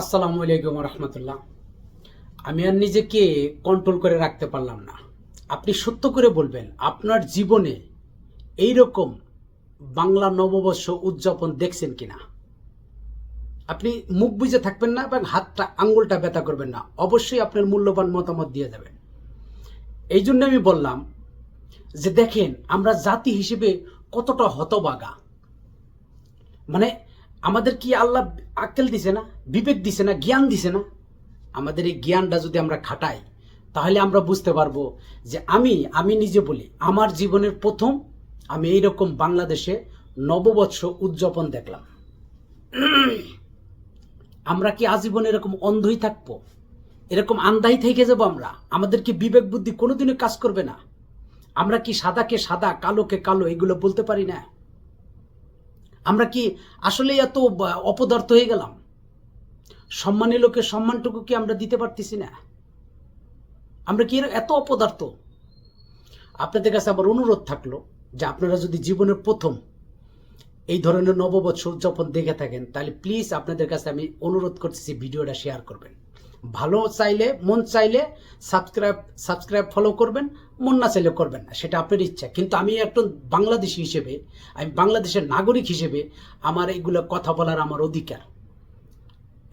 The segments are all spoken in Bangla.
আসসালামু আলাইকুম রহমতুল্লাহ। আমি আর নিজেকে কন্ট্রোল করে রাখতে পারলাম না। আপনি সত্য করে বলবেন, আপনার জীবনে এই রকম বাংলা নববর্ষ উদযাপন দেখছেন কিনা? আপনি মুখ বুঝে থাকবেন না এবং হাতটা, আঙ্গুলটা ব্যথা করবেন না। অবশ্যই আপনার মূল্যবান মতামত দিয়ে যাবেন। এই জন্য আমি বললাম যে দেখেন, আমরা জাতি হিসেবে কতটা হতবাগা মানে আমাদের কি আল্লাহ আক্কেল দিছে না? বিবেক দিছে না? জ্ঞান দিছে না? আমাদের এই জ্ঞানটা যদি আমরা খাটাই, তাহলে আমরা বুঝতে পারব যে আমি আমি নিজে বলি, আমার জীবনের প্রথম আমি এইরকম বাংলাদেশে নববর্ষ উদযাপন দেখলাম। আমরা কি আজীবন এরকম অন্ধই থাকব? এরকম আন্দাই থেকে যাব আমরা? আমাদের কি বিবেক বুদ্ধি কোনোদিনও কাজ করবে না? আমরা কি সাদাকে সাদা, কালোকে কালো, এগুলো বলতে পারি না? আমরা কি আসলে এত অপদার্থ হয়ে গেলাম? সম্মানী লোকের সম্মানটুকু কি আমরা দিতে পারতেছি না। আমরা কি এত অপদার্থ? আপনাদের কাছে আমার অনুরোধ থাকল যে আপনারা যদি জীবনের প্রথম এই ধরনের নববর্ষ উদযাপন দেখে থাকেন, তাহলে প্লিজ আপনাদের কাছে আমি অনুরোধ করতেছি ভিডিওটা শেয়ার করবেন। ভালো চাইলে, মন চাইলে সাবস্ক্রাইব সাবস্ক্রাইব ফলো করবেন। মন না চাইলে করবেন না, সেটা আপনার ইচ্ছা। কিন্তু আমি একজন বাংলাদেশি হিসেবে, আমি বাংলাদেশের নাগরিক হিসেবে আমার এইগুলো কথা বলার আমার অধিকার।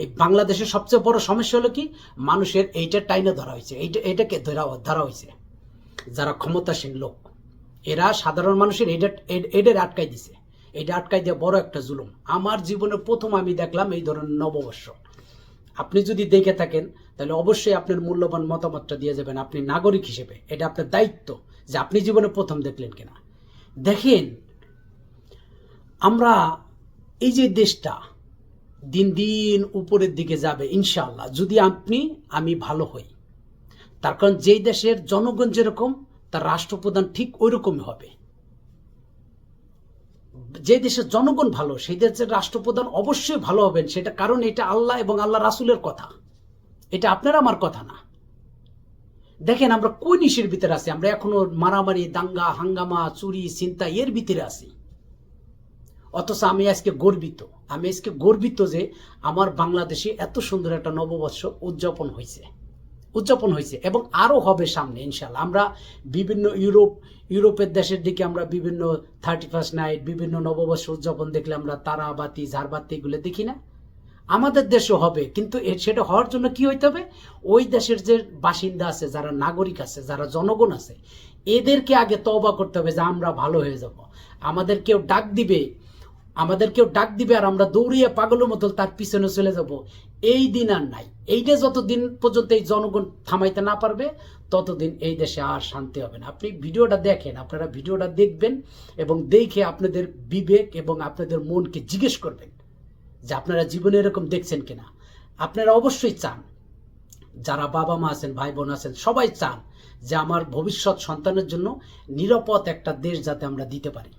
এই বাংলাদেশের সবচেয়ে বড় সমস্যা হলো কি, মানুষের এইটা টাইনে ধরা হয়েছে, এইটা এটাকে ধরা ধরা হয়েছে। যারা ক্ষমতাসীন লোক, এরা সাধারণ মানুষের এটা এদের আটকাই দিছে। এটা আটকাই দিয়ে বড় একটা জুলুম। আমার জীবনে প্রথম আমি দেখলাম এই ধরনের নববর্ষ। আপনি যদি দেখে থাকেন তাহলে অবশ্যই আপনার মূল্যবান মতামতটা দিয়ে যাবেন আপনি নাগরিক হিসেবে। এটা আপনার দায়িত্ব যে আপনি জীবনে প্রথম দেখলেন কিনা। দেখেন, আমরা এই যে দেশটা দিন দিন উপরের দিকে যাবে, ইনশাআল্লাহ। যদি আপনি, আমি ভালো হই, তার কারণ যেই দেশের জনগণ যেরকম, তার রাষ্ট্রপ্রধান ঠিক ওই রকমই হবে। যে দেশের জনগণ ভালো, সেই দেশের রাষ্ট্রপ্রধান অবশ্যই ভালো হবেন, সেটা কারণ এটা আল্লাহ এবং আল্লাহ রাসুলের কথা। এটা আপনার আমার কথা না। দেখেন, আমরা কোন ইসের ভিতরে আছি? আমরা এখনও মারামারি, দাঙ্গা, হাঙ্গামা, চুরি চিন্তা এর ভিতরে আছি। অথচ আমি আজকে গর্বিত। আমি আজকে গর্বিত যে আমার বাংলাদেশে এত সুন্দর একটা নববর্ষ উদযাপন হয়েছে। উদযাপন হয়েছে এবং আরও হবে সামনে ইনশাল্লাহ আমরা বিভিন্ন ইউরোপ, ইউরোপের দেশের দিকে আমরা বিভিন্ন থার্টি ফার্স্ট নাইট বিভিন্ন নববর্ষ উদযাপন দেখলে আমরা তারাবাতি, ঝাড়বাতি এগুলো দেখি না। আমাদের দেশও হবে, কিন্তু সেটা হওয়ার জন্য কি হইতে হবে? ওই দেশের যে বাসিন্দা আছে, যারা নাগরিক আছে, যারা জনগণ আছে, এদেরকে আগে তওবা করতে হবে যে আমরা ভালো হয়ে যাব। আমাদের কেউ ডাক দিবে, আমাদের কেউ ডাক দিবে আর আমরা দৌড়িয়ে পাগলের মতো তার পিছনে চলে যাব। এই দিন আর নাই। এইটা যতদিন পর্যন্ত এই জনগণ থামাইতে না পারবে, ততদিন এই দেশে আর শান্তি হবে না। আপনি ভিডিওটা দেখেন, আপনারা ভিডিওটা দেখবেন এবং দেখে আপনাদের বিবেক এবং আপনাদের মনকে জিজ্ঞেস করবেন। যে আপনারা জীবনে এরকম দেখছেন কিনা, আপনারা অবশ্যই চান। যারা বাবা মা আছেন, ভাই বোন আছেন, সবাই চান যে আমার ভবিষ্যৎ সন্তানের জন্য নিরাপদ একটা দেশ যাতে আমরা দিতে পারি।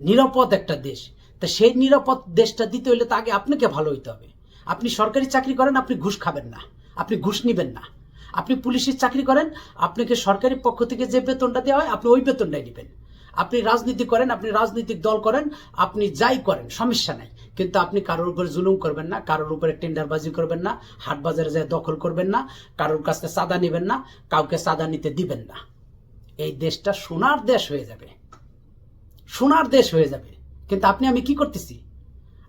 নিরাপদ একটা দেশ। তা সেই নিরাপদ দেশটা দিতে হলে তো আগে আপনাকে ভালো হইতে হবে। আপনি সরকারি চাকরি করেন, আপনি ঘুষ খাবেন না। আপনি ঘুষ নেবেন না। আপনি পুলিশের চাকরি করেন, আপনাকে সরকারি পক্ষ থেকে যে বেতনটা দেওয়া হয়, আপনি ওই বেতনটাই নেবেন। আপনি রাজনীতি করেন, আপনি রাজনৈতিক দল করেন, আপনি যাই করেন, সমস্যা নাই। কিন্তু আপনি কারোর উপরে জুলুম করবেন না, কারোর উপরে টেন্ডারবাজি করবেন না, হাট বাজারে যায় দখল করবেন না, কারোর কাছে চাঁদা নেবেন না, কাউকে চাঁদা নিতে দিবেন না। এই দেশটা সোনার দেশ হয়ে যাবে। সোনার দেশ হয়ে যাবে। কিন্তু আপনি আমি কি করতেছি?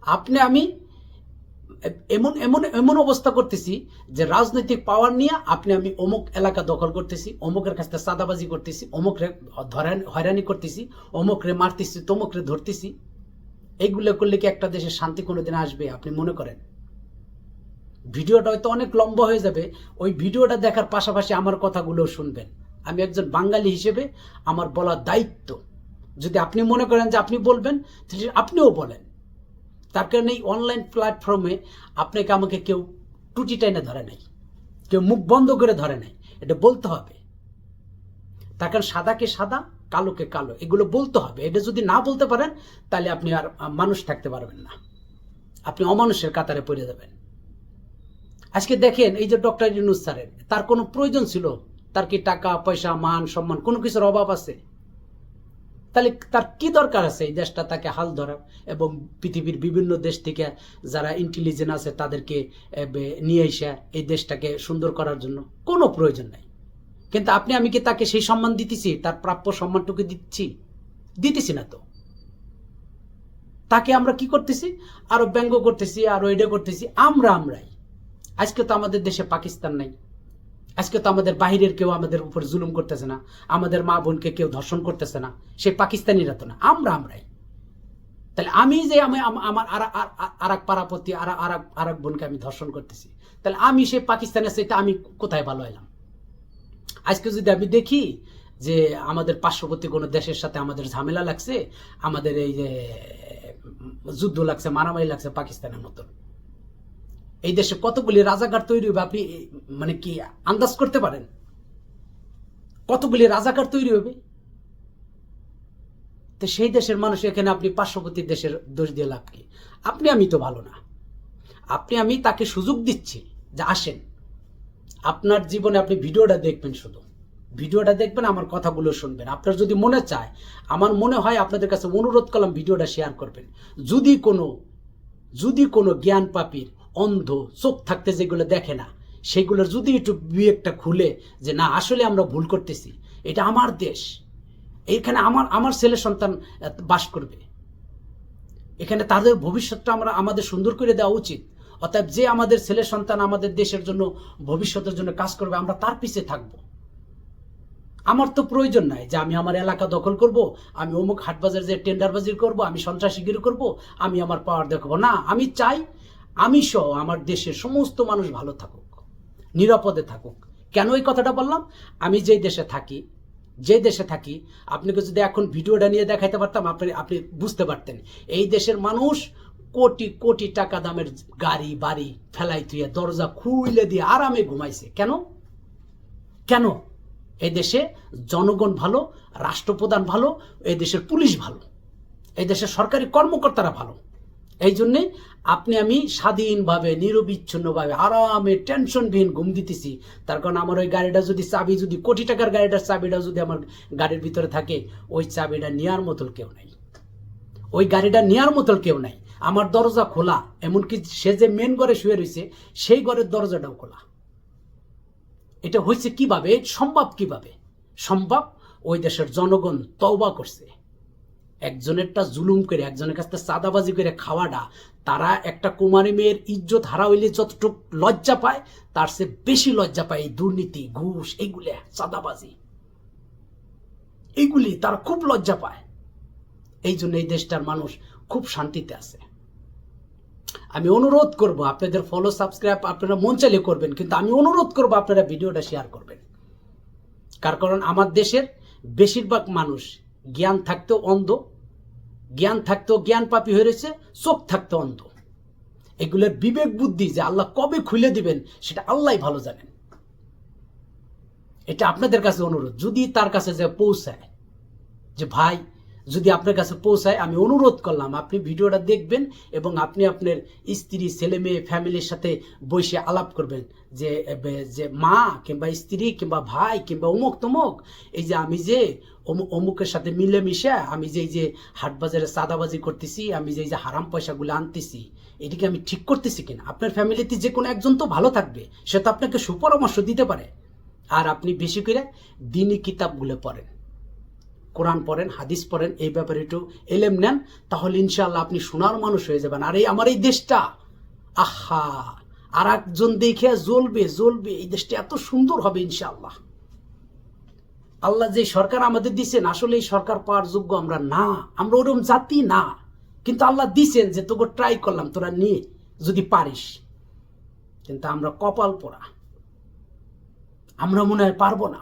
আপনি আমি এমন এমন এমন অবস্থা করতেছি যে রাজনৈতিক পাওয়ার নিয়ে আপনি, আমি অমুক এলাকা দখল করতেছি, অমুকের কাছ থেকে চাঁদাবাজি করতেছি অমুক রে হয়রানি করতেছি অমুক রে মারতেছি তমুক রে ধরতেছি। এইগুলো করলে কি একটা দেশের শান্তি কোনোদিন আসবে, আপনি মনে করেন? ভিডিওটা হয়তো অনেক লম্বা হয়ে যাবে, ওই ভিডিওটা দেখার পাশাপাশি আমার কথাগুলো শুনবেন। আমি একজন বাঙালি হিসেবে আমার বলার দায়িত্ব। যদি আপনি মনে করেন যে আপনি বলবেন আপনিও বলেন। তার কারণে এই অনলাইন প্ল্যাটফর্মে আপনাকে আমাকে কেউ টুটি টাইনে ধরে নাই। কেউ মুখ বন্ধ করে ধরে নাই। এটা বলতে হবে। তার কারণ সাদাকে সাদা, কালোকে কালো, এগুলো বলতে হবে। এটা যদি না বলতে পারেন, তাহলে আপনি আর মানুষ থাকতে পারবেন না। আপনি অমানুষের কাতারে পড়ে যাবেন। আজকে দেখেন, এই যে ডক্টর ইউনুস স্যারের, তার কোনো প্রয়োজন ছিল? তার কি টাকা, পয়সা, মান, সম্মান, কোনো কিছুর অভাব আছে? তাহলে তার কি দরকার আছে এই দেশটা তাকে হাল ধরা এবং পৃথিবীর বিভিন্ন দেশ থেকে যারা ইন্টেলিজেন্ট আছে তাদেরকে নিয়ে এসে এই দেশটাকে সুন্দর করার জন্য? কোনো প্রয়োজন নাই। কিন্তু আপনি, আমি কি তাকে সেই সম্মান দিতেছি? তার প্রাপ্য সম্মানটুকু দিচ্ছি? দিতেছি না তো। তাকে আমরা কি করতেছি? আরও ব্যঙ্গ করতেছি, আরও এটা করতেছি। আমরা আমরাই। আজকে তো আমাদের দেশে পাকিস্তান নাই। আজকে তো আমাদের বাহিরের কেউ আমাদের উপর জুলুম করতেছে না, আমাদের মা বোনকে কেউ ধর্ষণ করতেছে না, সে পাকিস্তানিরা তো না, আমরা আমরাই। তাহলে আমি যে আমি আমার আর এক পারাপতি আর আর আর এক বোনকে আমি ধর্ষণ করতেছি, তাহলে আমি সে পাকিস্তানের সেটা আমি কোথায় ভালো এলাম আজকে যদি আমি দেখি যে আমাদের পার্শ্ববর্তী কোনো দেশের সাথে আমাদের ঝামেলা লাগছে, আমাদের এই যে যুদ্ধ লাগছে, মারামারি লাগছে পাকিস্তানের মতন এই দেশে কতগুলি রাজাকার তৈরি হবে আপনি মানে কি আন্দাজ করতে পারেন? কতগুলি রাজাকার তৈরি হবে? তো সেই দেশের মানুষ এখানে আপনি পার্শ্ববর্তী দেশের দোষ দিয়ে লাভ কি? আপনি আমি তো ভালো না। আপনি, আমি তাকে সুযোগ দিচ্ছি যে আসেন। আপনার জীবনে আপনি ভিডিওটা দেখবেন শুধু। ভিডিওটা দেখবেন, আমার কথাগুলো শুনবেন। আপনার যদি মনে চায়, আমার মনে হয় আপনাদের কাছে অনুরোধ করলাম ভিডিওটা শেয়ার করবেন। যদি কোনো যদি কোনো জ্ঞান পাপির অন্ধ, চোখ থাকতে যেগুলো দেখে না, সেগুলোর যদি একটু বিবেকটা খুলে যে না, আসলে আমরা ভুল করতেছি, এটা আমার দেশ। এখানে আমার আমার ছেলে সন্তান বাস করবে। এখানে তাদের ভবিষ্যৎটা আমরা আমাদের সুন্দর করে দেওয়া উচিত। অতএব যে আমাদের ছেলে সন্তান আমাদের দেশের জন্য, ভবিষ্যতের জন্য কাজ করবে, আমরা তার পিছে থাকব। আমার তো প্রয়োজন নাই যে আমি আমার এলাকা দখল করব, আমি অমুক হাটবাজার যে টেন্ডারবাজি করব, আমি সন্ত্রাসীগিরি করব, আমি আমার পাওয়ার দেখাবো। না, আমি চাই আমি সহ আমার দেশের সমস্ত মানুষ ভালো থাকুক, নিরাপদে থাকুক। কেন এই কথাটা বললাম? আমি যেই দেশে থাকি, যে দেশে থাকি, আপনাকে যদি এখন ভিডিওটা নিয়ে দেখাইতে পারতাম, আপনি আপনি বুঝতে পারতেন। এই দেশের মানুষ কোটি কোটি টাকা দামের গাড়ি, বাড়ি ফেলাই তুইয়ে দরজা খুইলে দিয়ে আরামে ঘুমাইছে। কেন? কেন? এই দেশে জনগণ ভালো, রাষ্ট্রপ্রধান ভালো, এই দেশের পুলিশ ভালো, এই দেশের সরকারি কর্মকর্তারা ভালো। এই জন্যে আপনি আমি স্বাধীনভাবে, নিরবিচ্ছিন্নভাবে, আরামে, টেনশনবিহীন ঘুম দিতেছি। তার কারণ আমার ওই গাড়িটা যদি চাবি, যদি কোটি টাকার গাড়িটার চাবিটা যদি আমার গাড়ির ভিতরে থাকে, ওই চাবিটা নেওয়ার মতন কেউ নাই। ওই গাড়িটা নেওয়ার মতন কেউ নাই। আমার দরজা খোলা, এমনকি সে যে মেন ঘরে শুয়ে রয়েছে, সেই ঘরের দরজাটাও খোলা। এটা হয়েছে কীভাবে? সম্ভব কীভাবে? সম্ভব ওই দেশের জনগণ তওবা করছে। একজনেরটা জুলুম করে, একজনের কাছ থেকে চাঁদাবাজি করে খাওয়াটা, তারা একটা কুমারী মেয়ের ইজ্জত হারা হইলে যতটুক লজ্জা পায়, তার চেয়ে বেশি লজ্জা পায় এই দুর্নীতি, ঘুষ এইগুলি চাঁদাবাজি। এইগুলি তারা খুব লজ্জা পায়। এই জন্য এই দেশটার মানুষ খুব শান্তিতে আছে। আমি অনুরোধ করব আপনাদের ফলো সাবস্ক্রাইব আপনারা মন চাইলে করবেন, কিন্তু আমি অনুরোধ করব আপনারা ভিডিওটা শেয়ার করবেন। কার কারণ, আমার দেশের বেশিরভাগ মানুষ জ্ঞান থাকতেও অন্ধ, জ্ঞান থাকতেও জ্ঞান পাপি হয়ে রয়েছে, চোখ থাকতে অন্ধ। এগুলোর বিবেক বুদ্ধি যে আল্লাহ কবে খুলে দিবেন, সেটা আল্লাহ ভালো জানেন। এটা আপনাদের কাছে অনুরোধ। যদি তার কাছে যে পৌঁছায় যে, ভাই যদি আপনার কাছে পৌঁছায়, আমি অনুরোধ করলাম, আপনি ভিডিওটা দেখবেন এবং আপনি আপনার স্ত্রী, ছেলে মেয়ে, ফ্যামিলির সাথে বসে আলাপ করবেন যে যে মা কিংবা স্ত্রী কিংবা ভাই কিংবা অমুক তমুক, এই যে আমি যে অমুক অমুকের সাথে মিলেমিশে আমি যে যে হাটবাজারে সাদাবাজি করতেছি, আমি যে যে হারাম পয়সাগুলো আনতেছি, এটিকে আমি ঠিক করতেছি কিনা? আপনার ফ্যামিলিতে যে কোনো একজন তো ভালো থাকবে, সে তো আপনাকে সুপরামর্শ দিতে পারে। আর আপনি বেশি করে দিনী কিতাবগুলো পড়েন। কোরআন পড়েন, হাদিস পড়েন, এই ব্যাপারে একটু এলেম নেন, তাহলে ইনশাআল্লাহ আপনি সোনার মানুষ হয়ে যাবেন। আর এই আমার এই দেশটা, আহা! আর একজন দেখে জ্বলবে জ্বলবে, এই দেশটা এত সুন্দর হবে ইনশাআল্লাহ। আল্লাহ যে সরকার আমাদের দিচ্ছেন আসলে এই সরকার পাওয়ার যোগ্য আমরা না, আমরা ওরকম জাতি না। কিন্তু আল্লাহ দিছেন যে, তোকে ট্রাই করলাম, তোরা নিয়ে যদি পারিস। কিন্তু আমরা কপাল পোড়া। আমরা মনে হয় পারব না।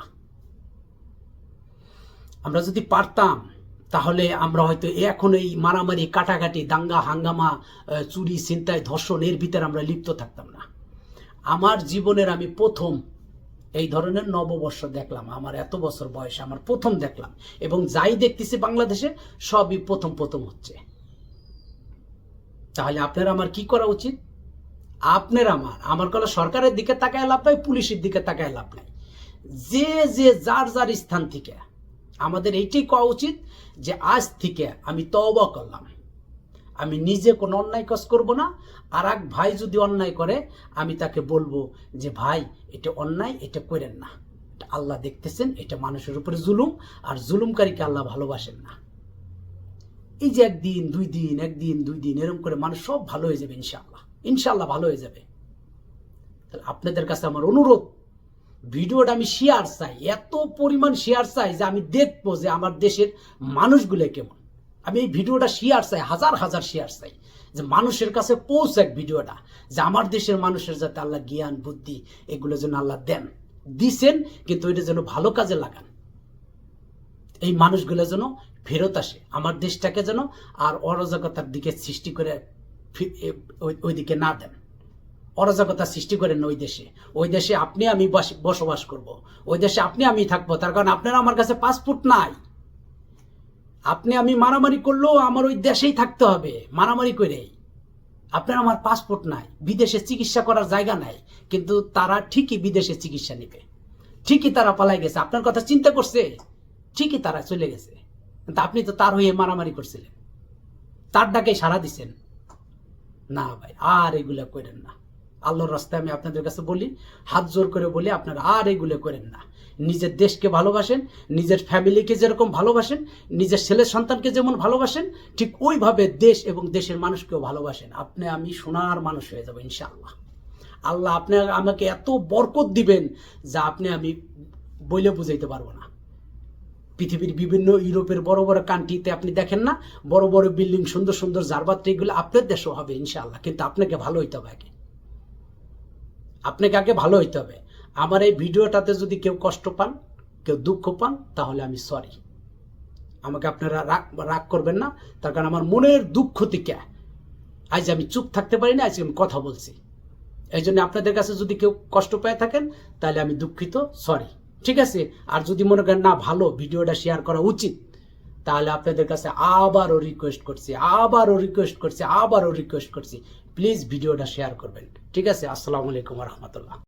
আমরা যদি পারতাম, তাহলে আমরা হয়তো এখন এই মারামারি, কাটাকাটি, দাঙ্গা, হাঙ্গামা চুরি, ছিনতাই, ধর্ষণ এর ভিতরে আমরা লিপ্ত থাকতাম না। আমার জীবনের আমি প্রথম এই ধরনের নববর্ষ দেখলাম। আমার এত বছর বয়স আমার প্রথম দেখলাম। এবং যাই দেখতেছি বাংলাদেশে, সবই প্রথম প্রথম হচ্ছে। তাহলে আপনার আমার কি করা উচিত? আপনার আমার আমার কোনো সরকারের দিকে তাকায় লাভ নাই, পুলিশের দিকে তাকায় লাভ নাই। যে যে, যার যার স্থান থেকে আমাদের এইটাই করা উচিত যে আজ থেকে আমি তওবা করলাম। আমি নিজে কোনো অন্যায় কাজ করব না। আর এক ভাই যদি অন্যায় করে, আমি তাকে বলব যে, ভাই, এটা অন্যায়, এটা করেন না। আল্লাহ দেখতেছেন, এটা মানুষের উপরে জুলুম, আর জুলুমকারীকে আল্লাহ ভালোবাসেন না। এই যে একদিন, দুই দিন, একদিন, দুই দিন, এরকম করে মানুষ সব ভালো হয়ে যাবে ইনশাআল্লাহ। ইনশাআল্লাহ ভালো হয়ে যাবে। তাহলে আপনাদের কাছে আমার অনুরোধ ভিডিওটা আমি শেয়ার চাই, এত পরিমাণ শেয়ার চাই যে আমি দেখব যে আমার দেশের মানুষগুলো কেমন। আমি এই ভিডিওটা শেয়ার চাই, হাজার হাজার শেয়ার চাই যে মানুষের কাছে পৌঁছাক ভিডিওটা, যে আমার দেশের মানুষের যাতে আল্লাহ জ্ঞান, বুদ্ধি এগুলো যেন আল্লাহ দেন, দিছেন, কিন্তু এটা যেন ভালো কাজে লাগান। এই মানুষগুলো যেন ফেরত আসে, আমার দেশটাকে যেন আর অরাজকতার দিকে সৃষ্টি করে ফি- এ- ওই- ওই না দেন। অরাজকতা সৃষ্টি করেন ওই দেশে। ওই দেশে আপনি আমি বসবাস করব। ওই দেশে আপনি আমি থাকব। তার কারণ আপনার আমার কাছে পাসপোর্ট নাই। আপনি আমি মারামারি করলেও আমার ওই দেশেই থাকতে হবে, মারামারি করেই। আপনার আমার পাসপোর্ট নাই। বিদেশে চিকিৎসা করার জায়গা নাই। কিন্তু তারা ঠিকই বিদেশে চিকিৎসা নেবে। ঠিকই তারা পালাই গেছে। আপনার কথা চিন্তা করছে? ঠিকই তারা চলে গেছে। কিন্তু আপনি তো তার হয়ে মারামারি করছিলেন। তার ডাকে সাড়া দিছেন। না ভাই, আর এগুলো করেন না। আল্লাহর রাস্তায় আমি আপনাদের কাছে বলি, হাত জোর করে বলি, আপনারা আর এগুলো করেন না। নিজের দেশকে ভালোবাসেন, নিজের ফ্যামিলিকে যেরকম ভালোবাসেন, নিজের ছেলে সন্তানকে যেমন ভালোবাসেন, ঠিক ওইভাবে দেশ এবং দেশের মানুষকেও ভালোবাসেন। আপনি, আমি সোনার মানুষ হয়ে যাব, ইনশাআল্লাহ। আল্লাহ আপনি আমাকে এত বরকত দিবেন যা আপনি, আমি বলে বুঝাইতে পারব না। পৃথিবীর বিভিন্ন ইউরোপের বড় বড় কান্ট্রিতে আপনি দেখেন না, বড় বড় বিল্ডিং সুন্দর সুন্দর জারবাত্রি এগুলো আপনার দেশেও হবে, ইনশাআল্লাহ। কিন্তু আপনাকে ভালো হইতে হবে আগে। আপনাকে আগে ভালো হইতে হবে। আমার এই ভিডিওটাতে যদি কেউ কষ্ট পান, কেউ দুঃখ পান, তাহলে আমি সরি আমাকে আপনারা রাগ রাগ করবেন না। তার কারণ আমার মনের দুঃখ থেকে আজ আমি চুপ থাকতে পারি না, আজকে আমি কথা বলছি। এই জন্য আপনাদের কাছে যদি কেউ কষ্ট পেয়ে থাকেন, তাহলে আমি দুঃখিত সরি ঠিক আছে? আর যদি মনে করেন, না, ভালো, ভিডিওটা শেয়ার করা উচিত, তাহলে আপনাদের কাছে আবারও রিকোয়েস্ট করছি, আবারও রিকোয়েস্ট করছি, আবারও রিকোয়েস্ট করছি। প্লিজ ভিডিওটা শেয়ার করবেন। ঠিক আছে? আসসালামু আলাইকুম রহমতুল্লাহ।